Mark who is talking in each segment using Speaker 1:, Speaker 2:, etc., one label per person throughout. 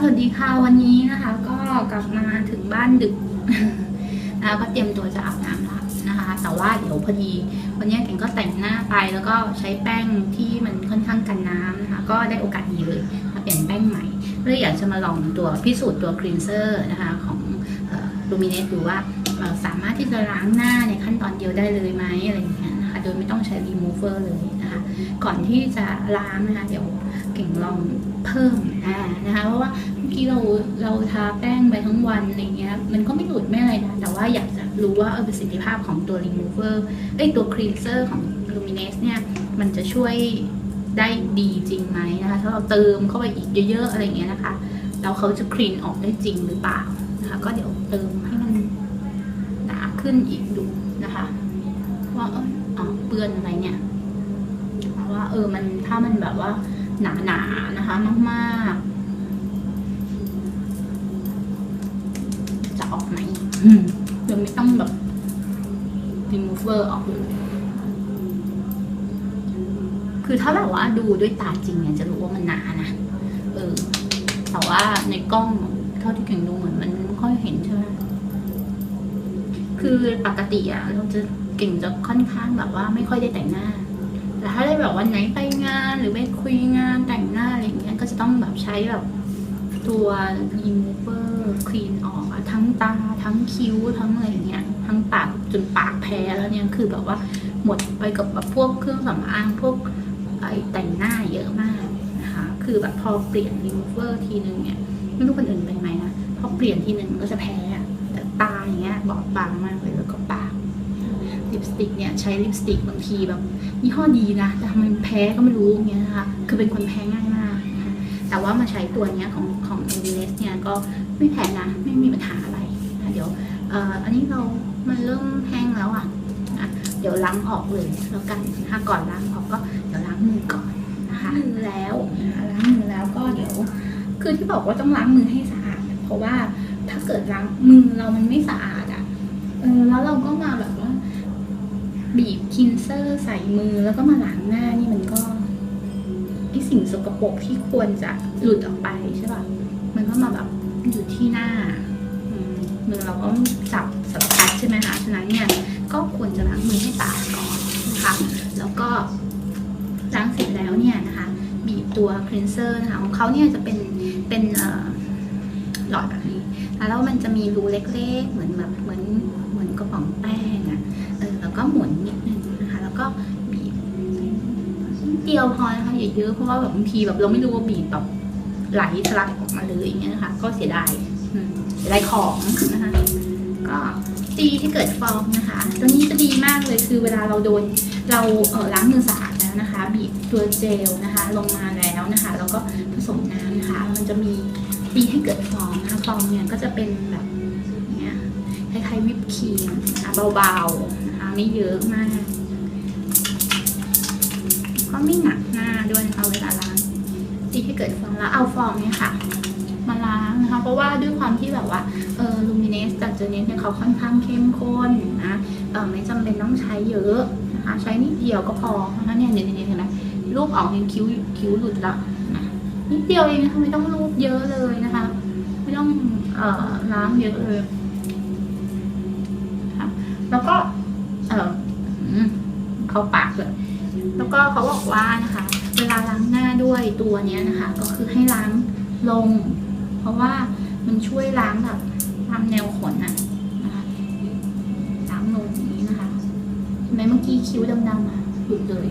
Speaker 1: สวัสดีค่ะวันนี้นะคะ ก็กลับมาถึงบ้านดึกนะคะก็เตรียมตัวจะอาบน้ำแล้วนะคะ แต่ว่าเดี๋ยวพอดี วันนี้เก่งก็แต่งหน้าไปแล้วก็ใช้แป้งที่มันค่อนข้างกันน้ำนะคะ ก็ได้โอกาสดีเลยมาเปลี่ยนแป้งใหม่เลยอยากจะมาลองตัวพิสูจน์ตัวครีนเซอร์นะคะของลูมิเนสดูว่าสามารถที่จะล้างหน้าในขั้นตอนเดียวได้เลยไหมอะไรอย่างเงี้ยนะคะโดยไม่ต้องใช้รีมูเวอร์เลยนะคะ ก่อนที่จะล้างนะคะเดี๋ยว เก่งลองเพิ่มอ่านะคะเพราะว่าเมื่อกี้เราเราทาแป้งไปทั้งวันอะไรเงี้ยมันก็ไม่หลุดไม่อะไรนะแต่ว่าอยากจะรู้ว่าเออประสิทธิภาพของตัว remover เอ้ยตัว cleanser ของ luminous เนี่ยมันจะช่วยได้ดีจริงไหมนะคะถ้าเราเติมเข้าไปอีกเยอะๆอะไรเงี้ยนะคะแล้วเขาจะคลีนออกได้จริงหรือเปล่านะคะก็เดี๋ยวเติมให้มันหนาขึ้นอีกดูนะคะว่าเอออ๋อเปื้อนอะไรเนี่ยว่าเออมันถ้ามันแบบว่า หนาหนาๆนะคะมากๆ จะออกไหมอืมเดี๋ยไม่ต้องแบบ remover ออกเลยคือถ้าแบบว่าดูด้วยตาจริงเนี่ยจะรู้ว่ามันหนานะ เออ แต่ว่าในกล้องเท่าที่เก่งดูเหมือนมันไม่ค่อยเห็นใช่ไหมคือปกติอะเราจะเก่งจะค่อนข้างแบบว่าไม่ค่อยได้แต่งหน้า แต่ถ้าได้แบบวันไหนไปงานหรือไปคุยงานแต่งหน้าอะไรอย่างเงี้ยก็จะต้องแบบใช้แบบตัว remover clean ออกทั้งตาทั้งคิ้วทั้งอะไรอย่างเงี้ยทั้งปากจนปากแพ้แล้วเนี่ยคือแบบว่าหมดไปกับแบบพวกเครื่องสำอางพวกไอแต่งหน้าเยอะมากนะคะคือแบบพอเปลี่ยน remover ทีนึงเนี่ยไม่รู้คนอื่นเป็นไหมนะพอเปลี่ยนทีนึงก็จะแพ้แต่ตาอย่างเงี้ยบอบบางมากเลย ลิปสติกเนี่ยใช้ลิปสติกบางทีแบบยี่ห้อดีนะแต่ทำไมมันแพ้ก็ไม่รู้อย่างเงี้ยนะคะคือเป็นคนแพ้ง่ายมากนะคะแต่ว่ามาใช้ตัวเนี้ยของของ e v e r e s t เนี่ยก็ไม่แพ้นะไม่มีปัญหาอะไรนะเดี๋ยวเอ่ออันนี้เรามันเริ่มแห้งแล้วอะนะเดี๋ยวล้างออกเลยแล้วกันถ้าก่อนล้างออกก็เดี๋ยวล้างมือก่อนนะคะมือแล้วนะคะล้างมือแล้วก็เดี๋ยวคือที่บอกว่าต้องล้างมือให้สะอาด เพราะว่าถ้าเกิดล้างมือเรามันไม่สะอาดอะเออแล้วเราก็มาแบบว่า บีบคินเซอร์ใส่มือแล้วก็มาล้างหน้านี่มันก็ไอสิ่งสกปรกที่ควรจะหลุดออกไปใช่ป่ะมันก็มาแบบอยู่ที่หน้ามือเราก็จับสารพัดใช่ไหมคะฉะนั้นเนี่ยก็ควรจะล้างมือให้สะอาดก่อนนะคะ แล้วก็ล้างเสร็จแล้วเนี่ยนะคะ บีบตัวคลีนเซอร์นะคะของเขาเนี่ยจะเป็นเป็นหลอดแบบนี้แล้วมันจะมีรูเล็กๆ เหมือนแบบเหมือนเหมือนกระป๋องแป้งอะ ก็หมุนนิดนึงนะคะ แล้วก็บีบเดียวพอนะคะอย่าเยอะเพราะว่าแบบบางทีแบบเราไม่รู้ว่าบีบแบบไหลทะลักออกมาเลยอย่างเงี้ยนะคะ ก็เสียดายเสียดายของนะคะ ก็ตีที่เกิดฟองนะคะ ตัวนี้จะดีมากเลยคือเวลาเราโดนเราเออล้างมือสะอาดแล้วนะคะ บีบตัวเจลนะคะ ลงมาแล้วนะคะ แล้วก็ผสมน้ำนะคะ มันจะมีตีให้เกิดฟองนะคะฟองเนี่ยก็จะเป็นแบบเงี้ยคล้ายๆวิปครีมนะคะเบาๆ ไม่เยอะมาก ก็ไม่หนักหน้าด้วยนะคะเวลาล้างตีให้เกิดฟองแล้วเอาฟองเนี่ยค่ะ มาล้างนะคะ เพราะว่าด้วยความที่แบบว่าเออลูมิเนสจากเจเนสเนี่ยเขาค่อนข้างเข้มข้นนะเออไม่จำเป็นต้องใช้เยอะนะคะ ใช้นิดเดียวก็พอนะคะเนี่ยเนี่ยเนี่ยเห็นไหมรูปออกยังคิ้วคิ้วหลุดละนะนิดเดียวเองนะคะไม่ต้องรูปเยอะเลยนะคะ ไม่ต้องเอ่อล้างเยอะเลย แล้วก็ เอออืม เข้าปากเลยแล้วก็เขาบอกว่านะคะ เวลาล้างหน้าด้วยตัวเนี้ยนะคะ ก็คือให้ล้างลง เพราะว่ามันช่วยล้างแบบตามแนวขนอะนะคะล้างลงอย่างนี้นะคะเห็นไหมเมื่อกี้คิ้วดำๆอะหยุดเลย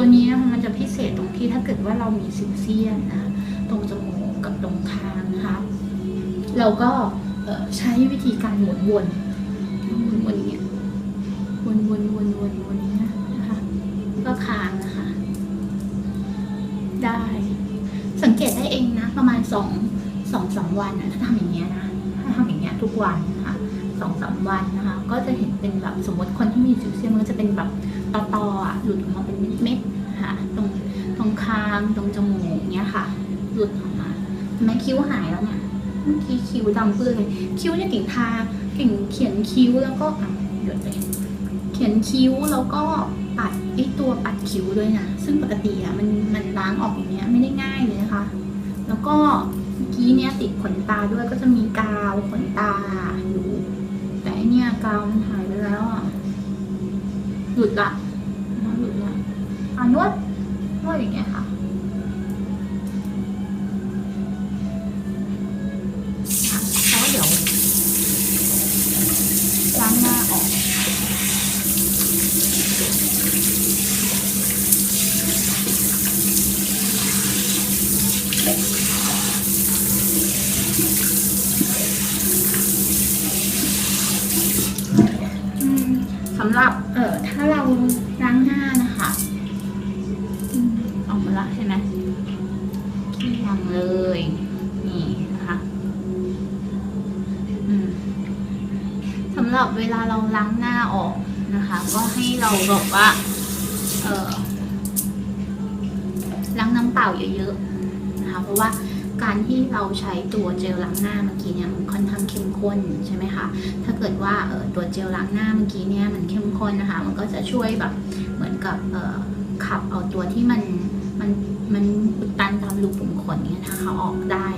Speaker 1: ตัวนี้นะคะมันจะพิเศษตรงที่ถ้าเกิดว่าเรามีซิวเซียนนะตรงจมูกกับตรงคางนะคะเราก็ใช้วิธีการหมุนวนหมุนวนอย่างเงี้ยวนวนวนวนวนอย่างเงี้นะคะก็คางนะคะได้ สังเกตได้เองนะ ประมาณสองสองสามวันนะถ้าทำอย่างเงี้ยนะถ้าทำอย่างเงี้ยทุกวันนะ สองสามวันนะคะ ก็จะเห็นเป็นแบบสมมติคนที่มีสิวเซียมันก็จะเป็นแบบตอตออะหลุดออกมาเป็นเม็ดๆค่ะตรงตรงคางตรงจมูกเนี้ยค่ะ หลุดออกมาเห็นไหมคิ้วหายแล้วเนี่ยเมื่อกี้คิ้วดำเปื้อนเลยคิ้วเนี่ยกิ่งทาเก่งเขียนคิ้วแล้วก็อะหยุดเลยเขียนคิ้วแล้วก็ปัดไอตัวปัดคิ้วด้วยนะซึ่งปกติอะมันมันล้างออกอย่างเงี้ยไม่ได้ง่ายเลยนะคะ แล้วก็เมื่อกี้เนี้ยติดขนตาด้วยก็จะมีกาวขนตาอยู่ เนี้ยกาวมันหายไปแล้วอะ หลุดละมันหลุดละอะนวดนวดอย่างเงี้ยค่ะอะแล้วเดี๋ยวล้างหน้าออก อืมสำหรับ เอ่อถ้าเราล้างหน้านะคะออกมาละใช่ไหมเกลี่ยงเลย นี่นะคะอืมสำหรับเวลาเราล้างหน้าออกนะคะ ก็ให้เราบอกว่า เออล้างน้ำเปล่าเยอะๆนะคะ เพราะว่า การที่เราใช้ตัวเจลล้างหน้าเมื่อกี้เนี่ยมันค่อนข้างเข้มข้นใช่ไหมคะถ้าเกิดว่าออตัวเจลล้างหน้าเมื่อกี้เนี่ยมันเข้มข้นนะคะ มันก็จะช่วยแบบเหมือนกับออขับเอาตัวที่มันมันมันอุดตันตามรูขุมขนเนี่ยนะคะออกได้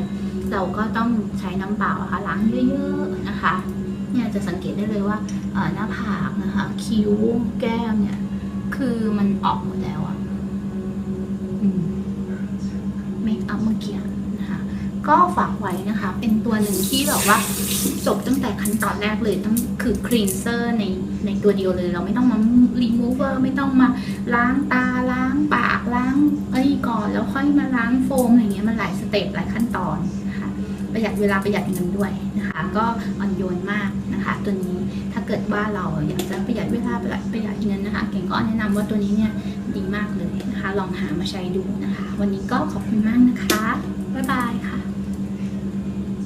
Speaker 1: เราก็ต้องใช้น้ำเปล่าะค่ะล้างเยอะๆนะคะเนี่ยจะสังเกตได้เลยว่าออหน้าผากนะคะคิ้วแก้มเนี่ยคือมันออกหมดแล้วอะเมคอัพเมื่อกี้ ก็ฝากไว้นะคะ เป็นตัวหนึ่งที่แบบว่าจบตั้งแต่ขั้นตอนแรกเลยต้องคือคลีนเซอร์ในในตัวเดียวเลย เราไม่ต้องมารีมูเวอร์ไม่ต้องมาล้างตาล้างปากล้างเอ้ยก่อน แล้วค่อยมาล้างโฟมอะไรเงี้ยมันหลายสเต็ปหลายขั้นตอนนะคะประหยัดเวลาประหยัดเงินด้วยนะคะ ก็อ่อนโยนมากนะคะ ตัวนี้ถ้าเกิดว่าเราอยากจะประหยัดเวลาประหยัดประหยัดเงินนะคะเก่งก็แนะนำว่าตัวนี้เนี่ยดีมากเลยนะคะ ลองหามาใช้ดูนะคะ วันนี้ก็ขอบคุณมากนะคะบ๊ายบายค่ะ